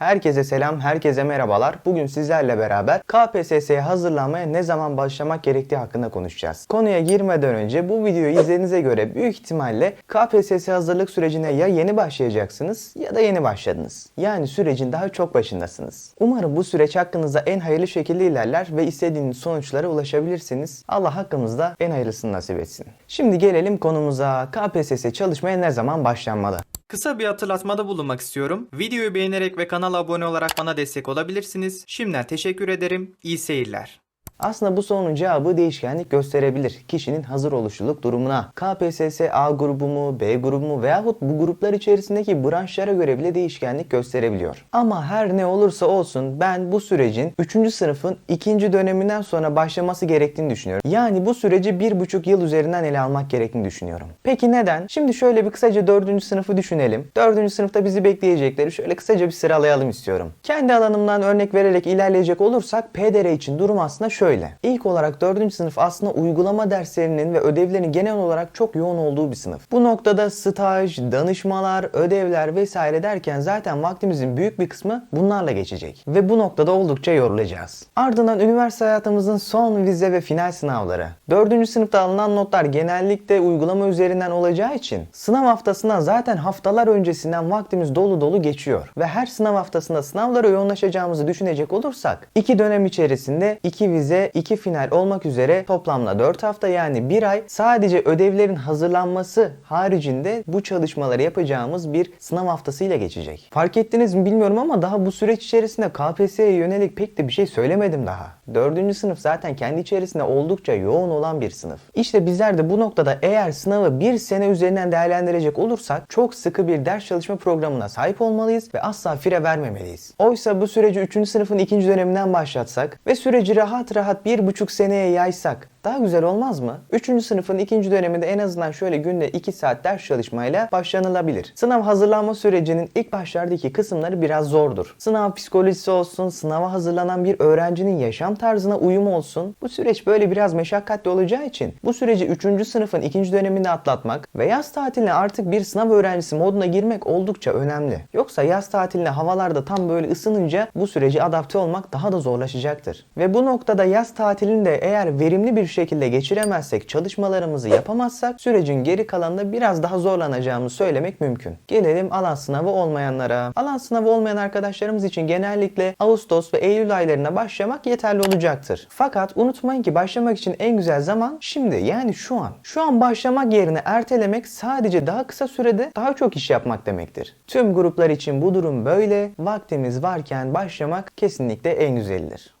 Herkese selam, herkese merhabalar. Bugün sizlerle beraber KPSS'ye hazırlanmaya ne zaman başlamak gerektiği hakkında konuşacağız. Konuya girmeden önce bu videoyu izlediğinize göre büyük ihtimalle KPSS hazırlık sürecine ya yeni başlayacaksınız ya da yeni başladınız. Yani sürecin daha çok başındasınız. Umarım bu süreç hakkınızda en hayırlı şekilde ilerler ve istediğiniz sonuçlara ulaşabilirsiniz. Allah hakkımızda en hayırlısını nasip etsin. Şimdi gelelim konumuza. KPSS çalışmaya ne zaman başlanmalı? Kısa bir hatırlatmada bulunmak istiyorum. Videoyu beğenerek ve kanala abone olarak bana destek olabilirsiniz. Şimdiden teşekkür ederim. İyi seyirler. Aslında bu sorunun cevabı değişkenlik gösterebilir. Kişinin hazır oluşluluk durumuna. KPSS A grubu mu, B grubu mu veyahut bu gruplar içerisindeki branşlara göre bile değişkenlik gösterebiliyor. Ama her ne olursa olsun ben bu sürecin 3. sınıfın 2. döneminden sonra başlaması gerektiğini düşünüyorum. Yani bu süreci 1,5 yıl üzerinden ele almak gerektiğini düşünüyorum. Peki neden? Şimdi şöyle bir kısaca 4. sınıfı düşünelim. 4. sınıfta bizi bekleyecekleri şöyle kısaca bir sıralayalım istiyorum. Kendi alanımdan örnek vererek ilerleyecek olursak PDR için durum aslında şöyle. İlk olarak 4. sınıf aslında uygulama derslerinin ve ödevlerinin genel olarak çok yoğun olduğu bir sınıf. Bu noktada staj, danışmalar, ödevler vesaire derken zaten vaktimizin büyük bir kısmı bunlarla geçecek. Ve bu noktada oldukça yorulacağız. Ardından üniversite hayatımızın son vize ve final sınavları. 4. sınıfta alınan notlar genellikle uygulama üzerinden olacağı için sınav haftasına zaten haftalar öncesinden vaktimiz dolu dolu geçiyor. Ve her sınav haftasında sınavlara yoğunlaşacağımızı düşünecek olursak iki dönem içerisinde iki vize, iki final olmak üzere toplamda 4 hafta yani bir ay sadece ödevlerin hazırlanması haricinde bu çalışmaları yapacağımız bir sınav haftasıyla geçecek. Fark ettiniz mi bilmiyorum ama daha bu süreç içerisinde KPSS'ye yönelik pek de bir şey söylemedim daha. 4. sınıf zaten kendi içerisinde oldukça yoğun olan bir sınıf. İşte bizler de bu noktada eğer sınavı bir sene üzerinden değerlendirecek olursak çok sıkı bir ders çalışma programına sahip olmalıyız ve asla fire vermemeliyiz. Oysa bu süreci 3. sınıfın 2. döneminden başlatsak ve süreci rahat rahat bir buçuk seneye yaysak daha güzel olmaz mı? 3. sınıfın 2. döneminde en azından şöyle günde 2 saat ders çalışmayla başlanılabilir. Sınav hazırlanma sürecinin ilk başlardaki kısımları biraz zordur. Sınav psikolojisi olsun, sınava hazırlanan bir öğrencinin yaşam tarzına uyum olsun. Bu süreç böyle biraz meşakkatli olacağı için bu süreci 3. sınıfın 2. döneminde atlatmak ve yaz tatiline artık bir sınav öğrencisi moduna girmek oldukça önemli. Yoksa yaz tatiline havalarda tam böyle ısınınca bu süreci adapte olmak daha da zorlaşacaktır. Ve bu noktada yaz tatilinde eğer verimli bir şekilde geçiremezsek, çalışmalarımızı yapamazsak sürecin geri kalanında biraz daha zorlanacağımızı söylemek mümkün. Gelelim alan sınavı olmayanlara. Alan sınavı olmayan arkadaşlarımız için genellikle Ağustos ve Eylül aylarına başlamak yeterli olacaktır. Fakat unutmayın ki başlamak için en güzel zaman şimdi yani şu an. Şu an başlamak yerine ertelemek sadece daha kısa sürede daha çok iş yapmak demektir. Tüm gruplar için bu durum böyle. Vaktimiz varken başlamak kesinlikle en güzelidir.